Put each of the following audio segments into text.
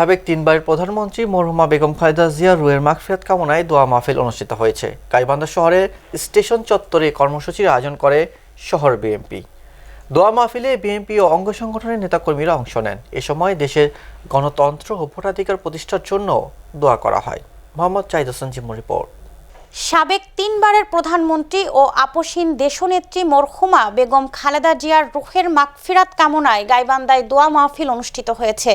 সাবেক তিনবারের প্রধানমন্ত্রী মরহুমা বেগম খালেদা জিয়া রুয়ের মাগফিরাত কামনায় দোয়া মাহফিল অনুষ্ঠিত হয়েছে। গাইবান্ধা শহরের স্টেশন চত্বরে কর্মসূচির আয়োজন করে শহর বিএনপি। দোয়া মাহফিলে বিএনপি ও অঙ্গ সংগঠনের নেতাকর্মীরা অংশ নেন। এ সময় দেশের গণতন্ত্র ও ভোটাধিকার প্রতিষ্ঠার জন্য দোয়া করা হয়। মোহাম্মদ চাইদ হোসেন জিম্মু রিপোর্ট। সাবেক তিনবারের প্রধানমন্ত্রী ও আপসীন দেশনেত্রী মরহুমা বেগম খালেদা জিয়ার রুহের মাগফিরাত কামনায় গাইবান্দায় দোয়া মাহফিল অনুষ্ঠিত হয়েছে।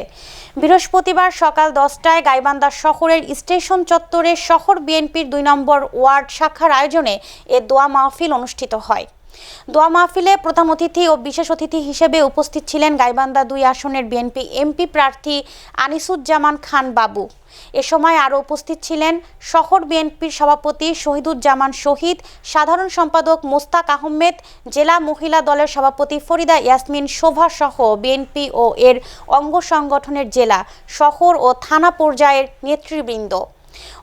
বৃহস্পতিবার সকাল দশটায় গাইবান্দা শহরের স্টেশন চত্বরে শহর বিএনপির দুই নম্বর ওয়ার্ড শাখার আয়োজনে এ দোয়া মাহফিল অনুষ্ঠিত হয়। দোয়া মাহফিলে প্রধান অতিথি ও বিশেষ অতিথি হিসেবে উপস্থিত ছিলেন গাইবান্ধা দুই আসনের বিএনপি এমপি প্রার্থী আনিসুজ্জামান খান বাবু। এ সময় আরও উপস্থিত ছিলেন শহর বিএনপির সভাপতি শহীদুজ্জামান শহীদ, সাধারণ সম্পাদক মোস্তাক আহমেদ, জেলা মহিলা দলের সভাপতি ফরিদা ইয়াসমিন, শোভা সহ বিএনপি ও এর অঙ্গ সংগঠনের জেলা, শহর ও থানা পর্যায়ের নেতৃবৃন্দ।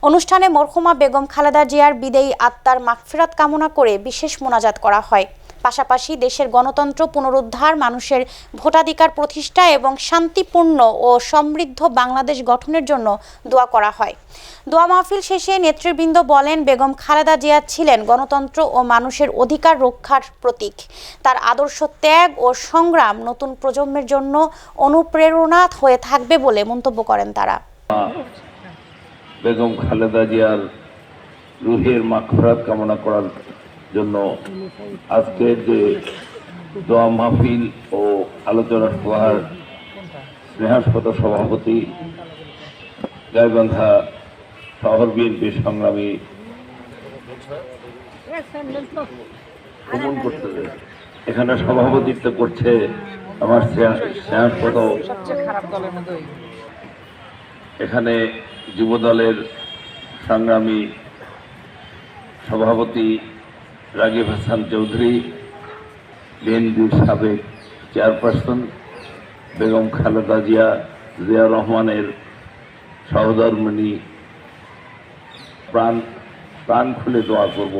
অনুষ্ঠানে মরহুমা বেগম, খালেদা জিয়ার বিদেয়ী আত্মার মাগফিরাত কামনা করে বিশেষ মোনাজাত করা হয়। পাশাপাশি দেশের গণতন্ত্র পুনরুদ্ধার, মানুষের ভোটাধিকার প্রতিষ্ঠা এবং শান্তিপূর্ণ ও সমৃদ্ধ বাংলাদেশ গঠনের জন্য দোয়া করা হয়। দোয়া মাহফিল শেষে নেতৃবৃন্দ বলেন, বেগম খালেদা জিয়া ছিলেন গণতন্ত্র ও মানুষের অধিকার রক্ষার প্রতীক। তার আদর্শ ত্যাগ ও সংগ্রাম নতুন প্রজন্মের জন্য অনুপ্রেরণা হয়ে থাকবে বলে মন্তব্য করেন তারা। বেগম খালেদা জিয়ার রুহের মাগফিরাত কামনা করার জন্য আজকের যে দোয়া মাহফিল ও আলোচনা সভার স্নেহাস্পদ সভাপতি গাইবান্ধা শহর বিএনপির সংগ্রামী ভ্রমণ করতে এখানে সভাপতিত্ব করছে আমার স্নেহা- স্নেহাস্পদ এখানে যুবদলের সংগ্রামী সভাপতি রাগিব হাসান চৌধুরী, বিএনপির সাবেক চেয়ারপারসন বেগম খালেদা জিয়া জিয়া রহমানের সহধর্মিনী প্রাণ প্রাণ খুলে দোয়া করব।